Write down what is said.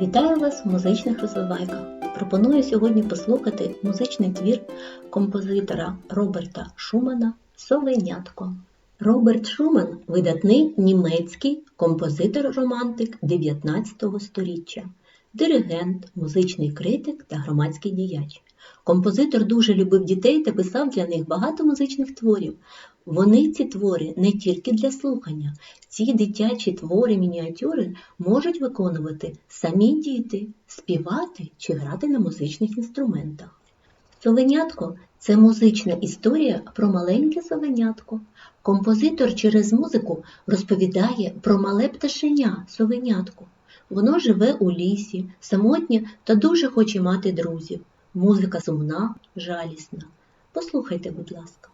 Вітаю вас в музичних розвивайках. Пропоную сьогодні послухати музичний твір композитора Роберта Шумана Совенятко. Роберт Шуман видатний німецький композитор-романтик 19 століття, диригент, музичний критик та громадський діяч. Композитор дуже любив дітей та писав для них багато музичних творів. Вони ці твори не тільки для слухання. Ці дитячі твори мініатюри можуть виконувати самі діти, співати чи грати на музичних інструментах. Совенятко це музична історія про маленьке совенятко. Композитор через музику розповідає про мале пташеня совенятко. Воно живе у лісі, самотнє та дуже хоче мати друзів. Музика сумна, жалісна. Послухайте, будь ласка.